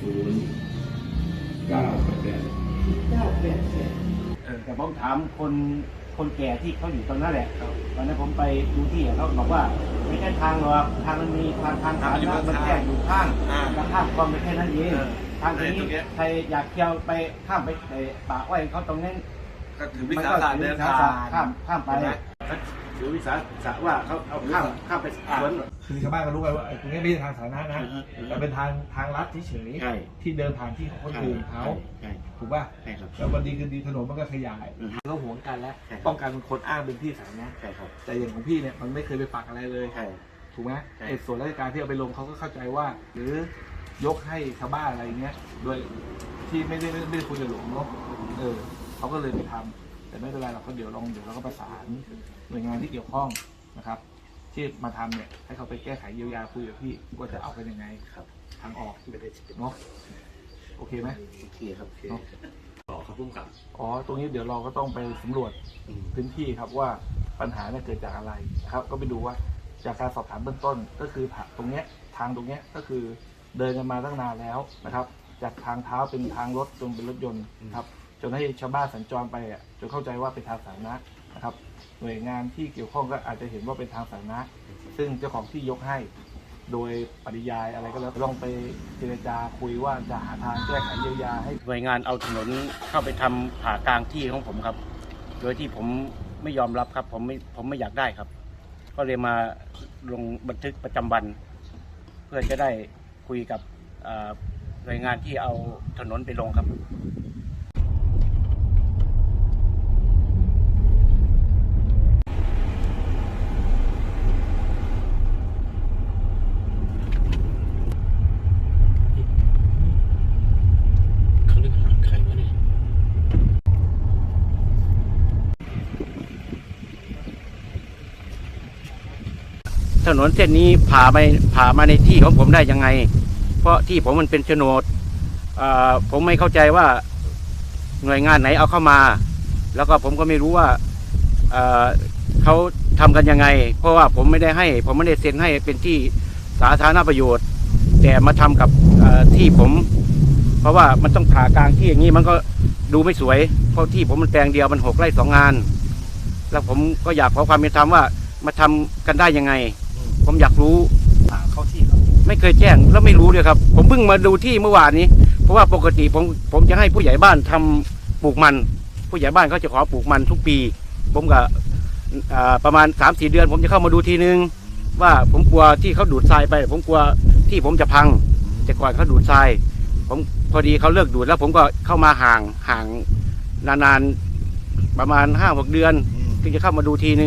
ศูนย์เก้าแปดแต่ผมถามคนคนแก่ที่เขาอยู่ตรงนั้นแหละตอนนั้นผมไปดูที่เขาบอกว่าไม่ใช่ทางหรอกทางมันมีทางทางขาธะมันแค่อยู่ข้างกระข้ามความไปแค่นั้นเองทางตรงนี้ใครอยากเที่ยวไปข้ามไปป่าอ้อยเขาตรงนั้นก็ถือวิสาสะเดินข้ามข้ามไป ถือวิสาสะว่าเขาเอาข้ามข้ามไปสวน คือชาวบ้านก็รู้กันว่าไอ้ตรงนี้ไม่ใช่ทางสาธารณะนะ อือฮึอือฮึแต่เป็นทางทางลัดเฉยใช่ ๆที่เดินผ่านที่ของคนอื่นเขาใช่ ถูกป่ะใช่ครับแล้ววันดีคืนดีถนนมันก็ขยายอือฮึก็หวงกันแล้วใช่ครับป้องกันคนอ้างเป็นที่สาธารณะใช่ครับแต่อย่างของพี่เนี่ยมันไม่เคยไปปักอะไรเลยใช่ ถูกไหมใช่ ไอ้ส่วนราชการที่เอาไปลงเขาก็เข้าใจว่า หรือยกให้ชาวบ้านอะไรเงี้ยโดยที่ไม่ได้ไม่ได้ไม่ได้คุยกับหลวงเนาะเออเขาก็เลยไปทำ แต่ไม่เป็นไรเราก็เดี๋ยวลองเดี๋ยวเราก็ประสานหน่วยงานที่เกี่ยวข้องนะครับ ที่มาทำเนี่ยให้เขาไปแก้ไขเยียวยาคุยกับพี่ว่าจะเอากันยังไงครับ ทางออกไม่ได้เนาะโอเคไหม โอเคครับโอเคเนาะต่อครับพุ่มกับอ๋อ ตรงนี้เดี๋ยวเราก็ต้องไปสำรวจอืมพื้นที่ครับว่าปัญหาเนี่ยเกิดจากอะไรนะครับ ก็ไปดูว่าจากการสอบถามเบื้องต้นก็คือผ่าตรงเนี้ยทางตรงเนี้ยก็คือเดินกันมาตั้งนานแล้วนะครับ จากทางเท้าเป็นทางรถจนเป็นรถยนต์นะครับ จนให้ชาวบ้านสัญจรไปอะจนเข้าใจว่าเป็นทางสาธารณะนะครับ หน่วยงานที่เกี่ยวข้องก็อาจจะเห็นว่าเป็นทางสาธารณะ ซึ่งเจ้าของที่ยกให้ โดยปริยายอะไรก็แล้วลองไปเจรจาคุยว่าจะหาทางแก้ไขเยียวยาให้หน่วยงานเอาถนนเข้าไปทำผ่ากลางที่ของผมครับ โดยที่ผมไม่ยอมรับครับ ผมไม่ผมไม่อยากได้ครับ ก็เลยมาลงบันทึกประจำวัน เพื่อจะได้คุยกับเอ่อหน่วยงานที่เอาถนนไปลงครับ เขาเรียกหาใครวะเนี่ย ถนนเส้นนี้ผ่าไปผ่ามาในที่ของผมได้ยังไง เพราะที่ผมมันเป็นโฉนดผมไม่เข้าใจว่าหน่วยงานไหนเอาเข้ามา แล้วก็ผมก็ไม่รู้ว่าเเขาทำกันยังไง เพราะว่าผมไม่ได้ให้ ผมไม่ได้เซ็นให้เป็นที่สาธารณประโยชน์ แต่มาทำกับที่ผม เพราะว่ามันต้องผ่ากลางที่อย่างนี้มันก็ดูไม่สวย เพราะที่ผมมันแปลงเดียวมันหกไร่สองงาน แล้วผมก็อยากขอความเป็นธรรมว่ามาทำกันได้ยังไง ผมอยากรู้เข้าที่ครับไม่เคยแจ้งแล้วไม่รู้เลยครับ ผมเพิ่งมาดูที่เมื่อวานนี้ เพราะว่าปกติผมผมจะให้ผู้ใหญ่บ้านทำปลูกมัน ผู้ใหญ่บ้านเขาจะขอปลูกมันทุกปี ผมก็อ่าประมาณ3าสี่เดือน ผมจะเข้ามาดูทีนึง ว่าผมกลัวที่เขาดูดทรายไป ผมกลัวที่ผมจะพัง แต่ก่อนเขาดูดทราย ผมพอดีเขาเลิกดูดแล้วผมก็เข้ามาห่างห่างนานๆประมาณห้าหกเดือนถึงจะเข้ามาดูทีนึง